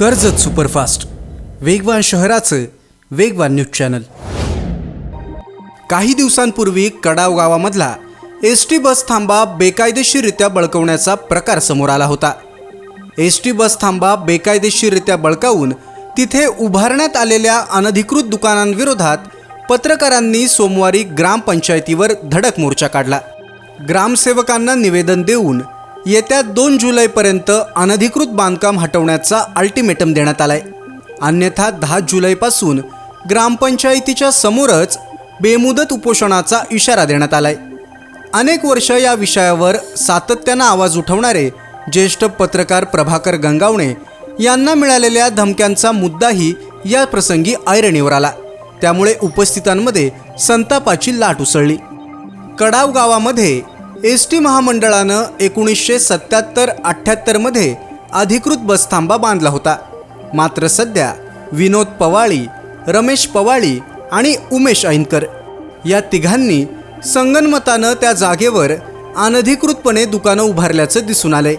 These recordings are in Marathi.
कर्जत सुपरफास्ट. वेगवान शहराचं वेगवान न्यूज चॅनल. काही दिवसांपूर्वी कडाव गावामधला एस टी बस थांबा बेकायदेशीररित्या बळकवण्याचा प्रकार समोर आला होता. एस टी बस थांबा बेकायदेशीररित्या बळकावून तिथे उभारण्यात आलेल्या अनधिकृत दुकानांविरोधात पत्रकारांनी सोमवारी ग्रामपंचायतीवर धडक मोर्चा काढला. ग्रामसेवकांना निवेदन देऊन येत्या दोन जुलैपर्यंत अनधिकृत बांधकाम हटवण्याचा अल्टिमेटम देण्यात आलाय. अन्यथा दहा जुलैपासून ग्रामपंचायतीच्या समोरच बेमुदत उपोषणाचा इशारा देण्यात आलाय. अनेक वर्ष या विषयावर सातत्यानं आवाज उठवणारे ज्येष्ठ पत्रकार प्रभाकर गंगावणे यांना मिळालेल्या धमक्यांचा मुद्दाही या प्रसंगी ऐरणीवर आला. त्यामुळे उपस्थितांमध्ये संतापाची लाट उसळली. कडाव गावामध्ये एस टी महामंडळानं एकोणीसशे सत्याहत्तर अठ्ठ्याहत्तरमध्ये अधिकृत बसथांबा बांधला होता. मात्र सध्या विनोद पवाळी रमेश पवाळी आणि उमेश ऐनकर या तिघांनी संगनमतानं त्या जागेवर अनधिकृतपणे दुकानं उभारल्याचं दिसून आलंय.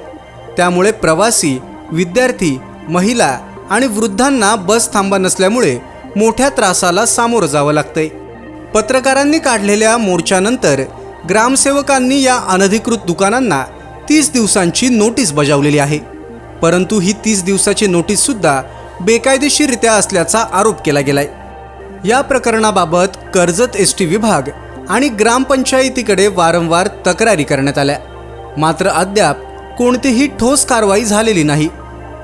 त्यामुळे प्रवासी विद्यार्थी महिला आणि वृद्धांना बस थांबा नसल्यामुळे मोठ्या त्रासाला सामोरं जावं लागतंय. पत्रकारांनी काढलेल्या मोर्चानंतर ग्रामसेवकांनी या अनधिकृत दुकानांना तीस दिवसांची नोटीस बजावलेली आहे. परंतु ही तीस दिवसाची नोटीससुद्धा बेकायदेशीररित्या असल्याचा आरोप केला गेलाय. या प्रकरणाबाबत कर्जत एस टी विभाग आणि ग्रामपंचायतीकडे वारंवार तक्रारी करण्यात आल्या. मात्र अद्याप कोणतीही ठोस कारवाई झालेली नाही.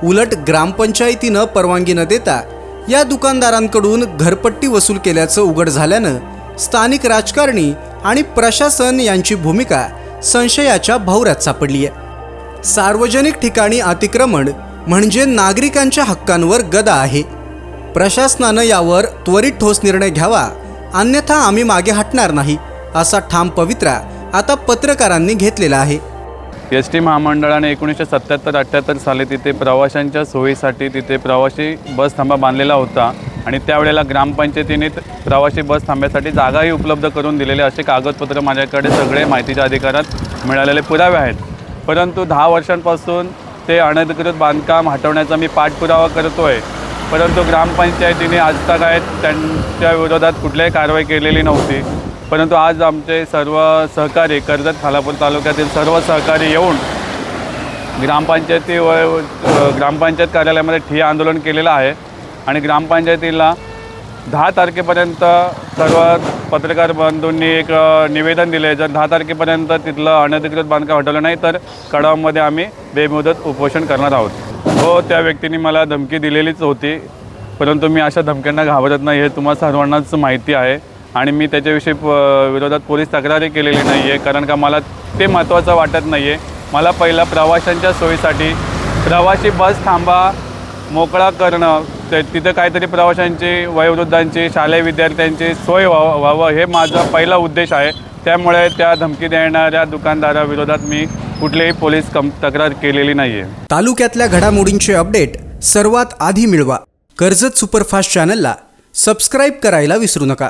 उलट ग्रामपंचायतीनं परवानगी न देता या दुकानदारांकडून घरपट्टी वसूल केल्याचं उघड झाल्यानं स्थानिक राजकारणी आणि प्रशासन यांची भूमिका संशयाच्या भौऱ्यात सापडली आहे. सार्वजनिक ठिकाणी अतिक्रमण म्हणजे नागरिकांच्या हक्कांवर गदा आहे. प्रशासनानं यावर त्वरित ठोस निर्णय घ्यावा अन्यथा आम्ही मागे हटणार नाही असा ठाम पवित्रा आता पत्रकारांनी घेतलेला आहे. एस टी महामंडळाने एकोणीसशे सत्याहत्तर अठ्ठ्याहत्तर साली तिथे प्रवाशांच्या सोयीसाठी तिथे प्रवासी बस थांबा बांधलेला होता. आणि त्यावेळेला ग्रामपंचायतीने प्रवासी बस थांब्यासाठी जागाही उपलब्ध करून दिलेले असे कागदपत्र माझ्याकडे सगळे माहितीच्या अधिकारात मिळालेले पुरावे आहेत. परंतु दहा वर्षांपासून ते अनधिकृत बांधकाम हटवण्याचा मी पाठपुरावा करतो आहे परंतु ग्रामपंचायतीने आजतागायत त्यांच्या विरोधात कुठल्याही कारवाई केलेली नव्हती. परंतु आज आमचे सर्व सहकारी कर्जत खालापूर तालुक्यातील सर्व सहकारी येऊन ग्रामपंचायती व ग्रामपंचायत कार्यालयामध्ये ठिय्या आंदोलन केलेलं आहे. आणि ग्रामपंचायतीला दहा तारखेपर्यंत सर्व पत्रकार बंधूंनी एक निवेदन दिले जर दहा तारखेपर्यंत तिथलं अनधिकृत बांधकाम हटवलं नाही तर कडावमध्ये आम्ही बेमुदत उपोषण करणार आहोत. हो त्या व्यक्तीने मला धमकी दिलेलीच होती परंतु मी अशा धमक्यांना घाबरत नाही हे तुम्हा सर्वांनाच माहिती आहे. आणि मी त्याच्याविषयी प विरोधात पोलीस तक्रारही केलेली नाही आहे कारण का मला ते महत्त्वाचं वाटत नाही आहे मला पहिला प्रवाशांच्या सोयीसाठी प्रवासी बस थांबा मोकळा करणं तर तिथं काहीतरी प्रवाशांची वयोवृद्धांची शालेय विद्यार्थ्यांची सोय व्हावं व्हावं हे माझा पहिला उद्देश आहे. त्यामुळे त्या धमकी देणाऱ्या दुकानदाराविरोधात मी कुठलीही पोलीस कम तक्रार केलेली नाही आहे तालुक्यातल्या घडामोडींचे अपडेट सर्वात आधी मिळवा. कर्जत सुपरफास्ट चॅनलला सबस्क्राईब करायला विसरू नका.